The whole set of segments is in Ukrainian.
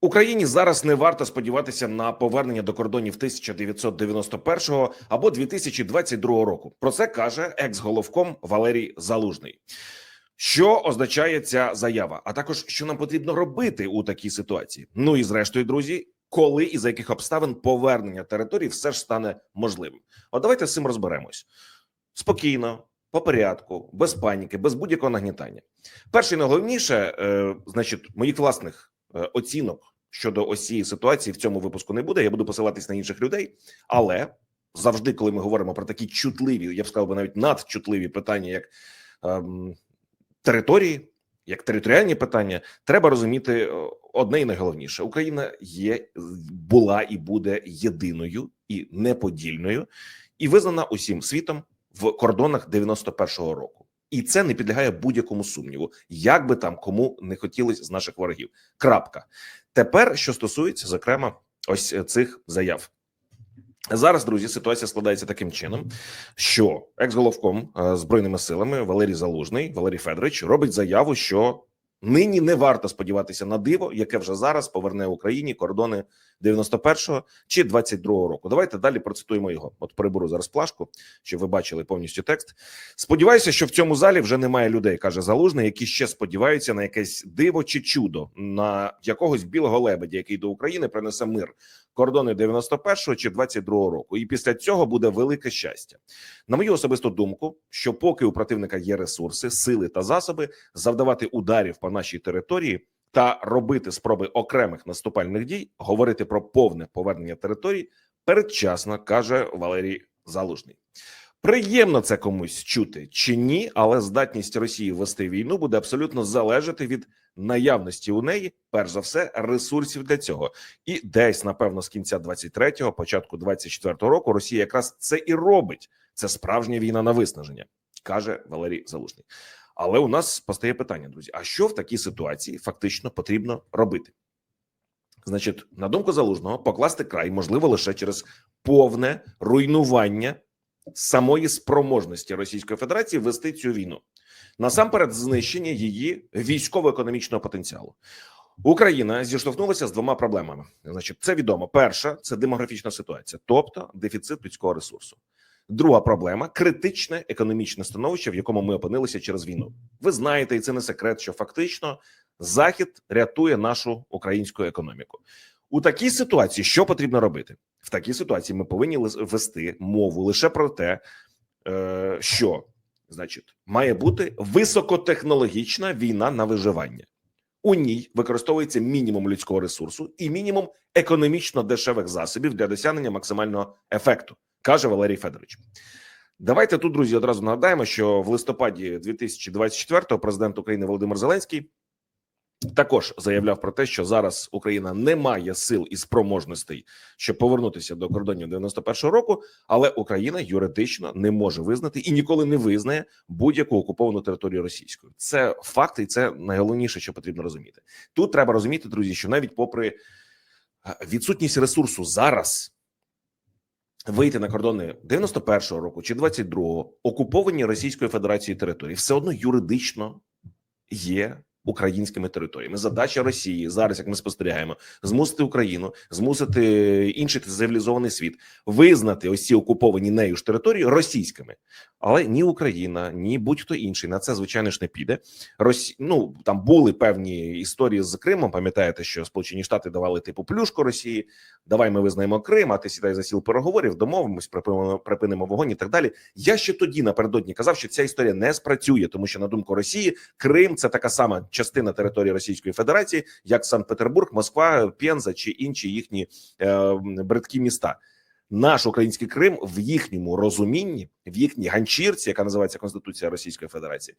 Україні зараз не варто сподіватися на повернення до кордонів 1991 або 2022 року. Про це каже екс-головком Валерій Залужний. Що означає ця заява? А також що нам потрібно робити у такій ситуації? Ну і зрештою, друзі, коли і за яких обставин повернення території все ж стане можливим? От давайте з цим розберемось спокійно, по порядку, без паніки, без будь-якого нагнітання. Перше і найголовніше, е, значить, моїх власних оцінок щодо ось цієї ситуації в цьому випуску не буде. Я буду посилатись на інших людей, але завжди, коли ми говоримо про такі чутливі, я б сказав би навіть надчутливі питання, як ем, території, як територіальні питання, треба розуміти е, одне і найголовніше: Україна є, була і буде єдиною і неподільною, і визнана усім світом в кордонах 91-го року. І це не підлягає будь-якому сумніву, як би там кому не хотілося з наших ворогів. Крапка. Тепер, що стосується зокрема ось цих заяв. Зараз, друзі, ситуація складається таким чином, що екс-головком е, збройними силами Валерій Залужний, Валерій Федорович, робить заяву, що нині не варто сподіватися на диво, яке вже зараз поверне Україні кордони 91-го чи 22-го року. Давайте далі процитуємо його. От переберу зараз плашку, щоб ви бачили повністю текст. Сподіваюся, що в цьому залі вже немає людей, каже Залужний, які ще сподіваються на якесь диво чи чудо, на якогось білого лебедя, який до України принесе мир. Кордони 91-го чи 22-го року, і після цього буде велике щастя. На мою особисту думку, що поки у противника є ресурси, сили та засоби завдавати ударів по нашій території та робити спроби окремих наступальних дій, говорити про повне повернення території передчасно, каже Валерій Залужний. Приємно це комусь чути чи ні, але здатність Росії вести війну буде абсолютно залежати від наявності у неї, перш за все, ресурсів для цього. І десь, напевно, з кінця 23-го, початку 24-го року Росія якраз це і робить. Це справжня війна на виснаження, каже Валерій Залужний. Але у нас постає питання, друзі: а що в такій ситуації фактично потрібно робити? Значить, на думку залужного, покласти край можливо лише через повне руйнування самої спроможності Російської Федерації вести цю війну насамперед, знищення її військово-економічного потенціалу. Україна зіштовхнулася з двома проблемами. Значить, це відомо. Перша це демографічна ситуація, тобто дефіцит людського ресурсу. Друга проблема критичне економічне становище, в якому ми опинилися через війну. Ви знаєте, і це не секрет, що фактично захід рятує нашу українську економіку. У такій ситуації що потрібно робити? В такій ситуації ми повинні вести мову лише про те, е, що значить має бути високотехнологічна війна на виживання. У ній використовується мінімум людського ресурсу і мінімум економічно дешевих засобів для досягнення максимального ефекту, каже Валерій Федорович. Давайте тут, друзі, одразу нагадаємо, що в листопаді 2024-го президент України Володимир Зеленський також заявляв про те, що зараз Україна не має сил і спроможностей, щоб повернутися до кордонів 91-го року, але Україна юридично не може визнати і ніколи не визнає будь-яку окуповану територію російською. Це факт, і це найголовніше, що потрібно розуміти. Тут треба розуміти, друзі, що навіть попри відсутність ресурсу зараз. Вийти на кордони 91-го року чи 22-го окуповані Російською Федерацією території все одно юридично є українськими територіями. Задача Росії зараз, як ми спостерігаємо, змусити Україну, змусити інший цивілізований світ визнати ось ці окуповані нею ж території російськими, але ні Україна, ні будь-хто інший на це звичайно ж не піде. Росі... ну там були певні історії з Кримом. Пам'ятаєте, що Сполучені Штати давали типу плюшку Росії. Давай ми визнаємо Крим, а ти сідай за сіл переговорів, домовимось, припинимо, припинимо вогонь і так далі. Я ще тоді напередодні казав, що ця історія не спрацює, тому що на думку Росії Крим це така сама частина території Російської Федерації, як Санкт-Петербург, Москва, Пенза чи інші їхні е, бридкі міста. Наш український Крим в їхньому розумінні, в їхній ганчірці, яка називається Конституція Російської Федерації,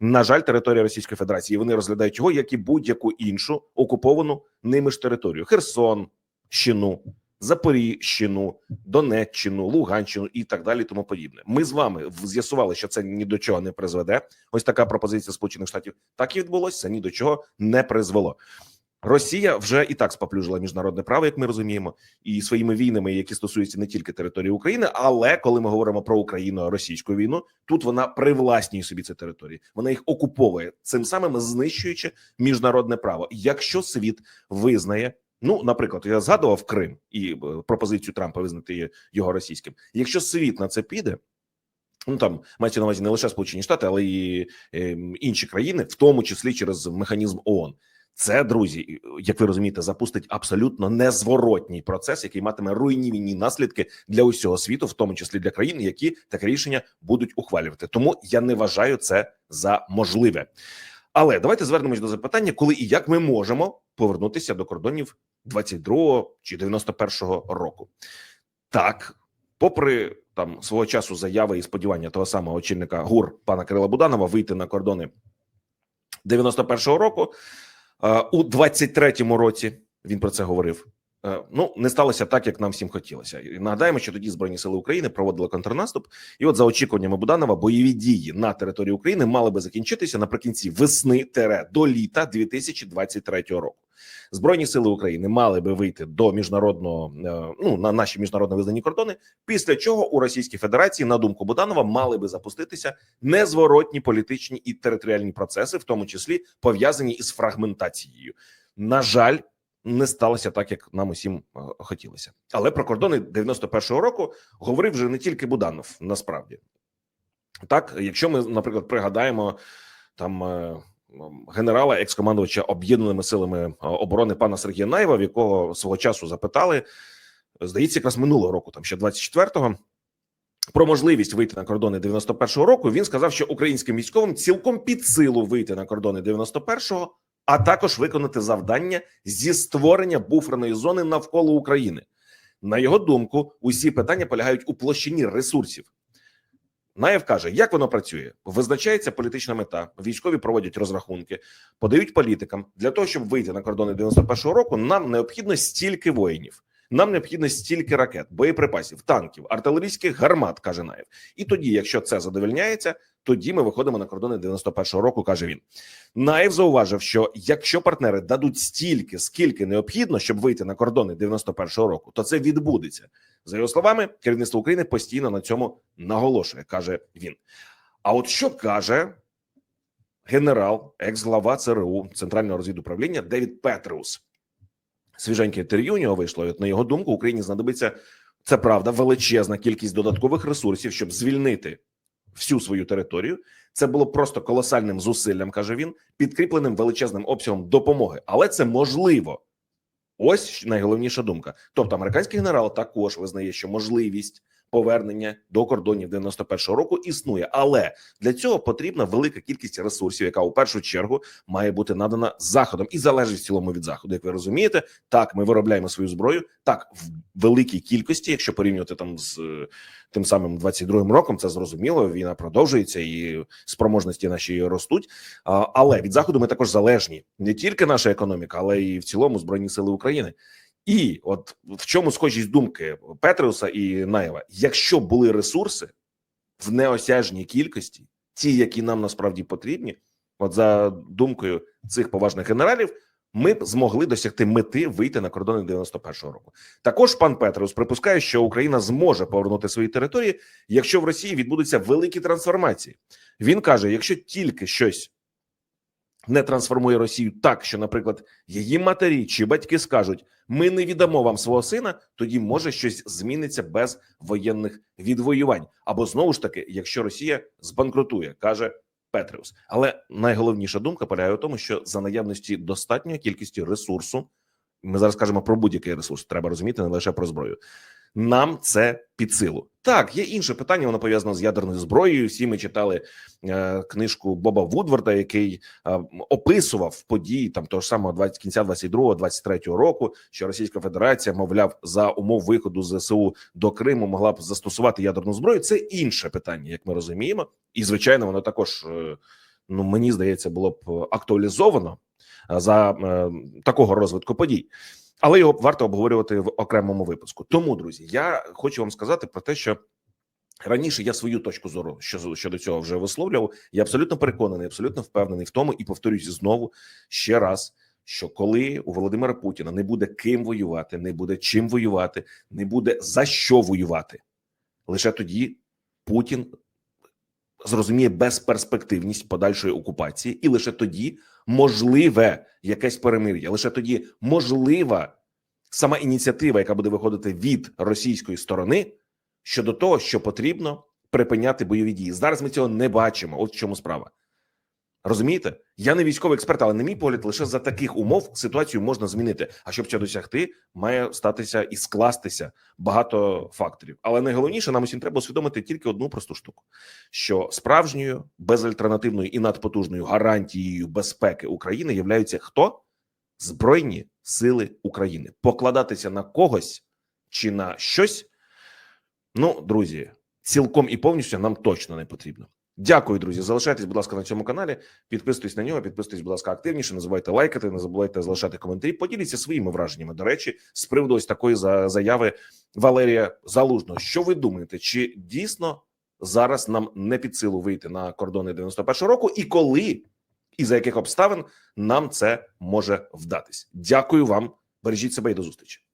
на жаль, територія Російської Федерації. І Вони розглядають його як і будь-яку іншу окуповану ними ж територію: Херсон, Щину, Запоріжщину, Донеччину, Луганщину і так далі. Тому подібне. Ми з вами з'ясували, що це ні до чого не призведе. Ось така пропозиція Сполучених Штатів. Так і відбулося. Це ні до чого не призвело. Росія вже і так споплюжила міжнародне право, як ми розуміємо, і своїми війнами, які стосуються не тільки території України, але коли ми говоримо про Україну російську війну, тут вона привласнює собі ці території, вона їх окуповує цим самим знищуючи міжнародне право. Якщо світ визнає. Ну, наприклад, я згадував Крим і е, пропозицію Трампа визнати його російським. Якщо світ на це піде, ну там мається на увазі не лише Сполучені Штати, але й е, інші країни, в тому числі через механізм ООН. Це друзі, як ви розумієте, запустить абсолютно незворотній процес, який матиме руйнівні наслідки для усього світу, в тому числі для країн, які таке рішення будуть ухвалювати. Тому я не вважаю це за можливе. Але давайте звернемось до запитання, коли і як ми можемо повернутися до кордонів 22-го чи 91-го року. Так, попри там свого часу заяви і сподівання того самого очільника ГУР пана Кирила Буданова вийти на кордони 91-го року. У 23-му році він про це говорив. Е, Ну не сталося так, як нам всім хотілося. І нагадаємо, що тоді збройні сили України проводили контрнаступ, і от за очікуваннями Буданова бойові дії на території України мали би закінчитися наприкінці весни тере до літа 2023 року. Збройні сили України мали би вийти до міжнародного е, ну на наші міжнародно визнані кордони. Після чого у Російській Федерації, на думку Буданова, мали би запуститися незворотні політичні і територіальні процеси, в тому числі пов'язані із фрагментацією. На жаль, не сталося так, як нам усім е, хотілося. Але про кордони 91-го року говорив вже не тільки Буданов. Насправді, так, якщо ми, наприклад, пригадаємо там. е, Генерала екс-командувача об'єднаними силами е, оборони пана Сергія Наєва, в якого свого часу запитали, здається, якраз минулого року, там ще 24-го, про можливість вийти на кордони 91-го року. Він сказав, що українським військовим цілком під силу вийти на кордони 91-го, а також виконати завдання зі створення буферної зони навколо України. На його думку, усі питання полягають у площині ресурсів. Наєв каже, як воно працює? Визначається політична мета. Військові проводять розрахунки, подають політикам для того, щоб вийти на кордони 91-го року. Нам необхідно стільки воїнів. Нам необхідно стільки ракет, боєприпасів, танків, артилерійських гармат, каже Наєв. І тоді, якщо це задовольняється, тоді ми виходимо на кордони 91-го року, каже він. Наєв зауважив, що якщо партнери дадуть стільки, скільки необхідно, щоб вийти на кордони 91-го року, то це відбудеться. За його словами, керівництво України постійно на цьому наголошує, каже він. А от що каже генерал, екс-глава ЦРУ Центрального розвідуправління Девід Петреус? Свіженьке інтерв'ю у нього вийшло. і От на його думку, Україні знадобиться це правда величезна кількість додаткових ресурсів, щоб звільнити всю свою територію. Це було просто колосальним зусиллям, каже він, підкріпленим величезним обсягом допомоги, але це можливо. Ось найголовніша думка. Тобто, американський генерал також визнає, що можливість повернення до кордонів 91-го року існує, але для цього потрібна велика кількість ресурсів, яка у першу чергу має бути надана заходом і залежить в цілому від заходу. Як ви розумієте, так ми виробляємо свою зброю так в великій кількості, якщо порівнювати там з е, тим самим 22-м роком, це зрозуміло. Війна продовжується і спроможності наші ростуть. Але від заходу ми також залежні не тільки наша економіка, але і в цілому збройні сили України. І от в чому схожість думки Петреуса і Наєва, якщо були ресурси в неосяжній кількості, ті, які нам насправді потрібні, от за думкою цих поважних генералів, ми б змогли досягти мети вийти на кордони 91-го року. Також пан Петреус припускає, що Україна зможе повернути свої території, якщо в Росії відбудуться великі трансформації. Він каже: якщо тільки щось не трансформує Росію так, що, наприклад, її матері чи батьки скажуть: ми не віддамо вам свого сина, тоді може щось зміниться без воєнних відвоювань. Або знову ж таки, якщо Росія збанкрутує, каже Петреус. Але найголовніша думка полягає в тому, що за наявності достатньої кількості ресурсу, ми зараз кажемо про будь-який ресурс, треба розуміти не лише про зброю. Нам це під силу. Так, є інше питання, воно пов'язано з ядерною зброєю. Всі ми читали е, книжку Боба Вудварда, який е, описував події там того ж самого 20, кінця 22-23 року, що Російська Федерація, мовляв, за умов виходу ЗСУ до Криму могла б застосувати ядерну зброю. Це інше питання, як ми розуміємо, і звичайно, воно також е, ну мені здається було б актуалізовано е, за е, такого розвитку подій. Але його варто обговорювати в окремому випуску. Тому, друзі, я хочу вам сказати про те, що раніше я свою точку зору щодо цього вже висловлював. Я абсолютно переконаний, абсолютно впевнений в тому, і повторюсь знову ще раз, що коли у Володимира Путіна не буде ким воювати, не буде чим воювати, не буде за що воювати, лише тоді Путін зрозуміє безперспективність подальшої окупації, і лише тоді можливе якесь перемир'я, лише тоді можлива сама ініціатива, яка буде виходити від російської сторони щодо того, що потрібно припиняти бойові дії. Зараз ми цього не бачимо. От в чому справа. Розумієте? Я не військовий експерт, але на мій погляд, лише за таких умов ситуацію можна змінити. А щоб це досягти, має статися і скластися багато факторів. Але найголовніше нам усім треба усвідомити тільки одну просту штуку: що справжньою безальтернативною і надпотужною гарантією безпеки України являються хто? Збройні сили України. Покладатися на когось чи на щось. Ну, друзі, цілком і повністю нам точно не потрібно. Дякую, друзі. Залишайтесь, будь ласка, на цьому каналі. Підписуйтесь на нього, підписуйтесь, будь ласка, активніше. Не забувайте лайкати, не забувайте залишати коментарі. Поділіться своїми враженнями. До речі, з приводу ось такої за- заяви Валерія Залужного. Що ви думаєте? Чи дійсно зараз нам не під силу вийти на кордони 91-го року? І коли і за яких обставин нам це може вдатись? Дякую вам. Бережіть себе і до зустрічі.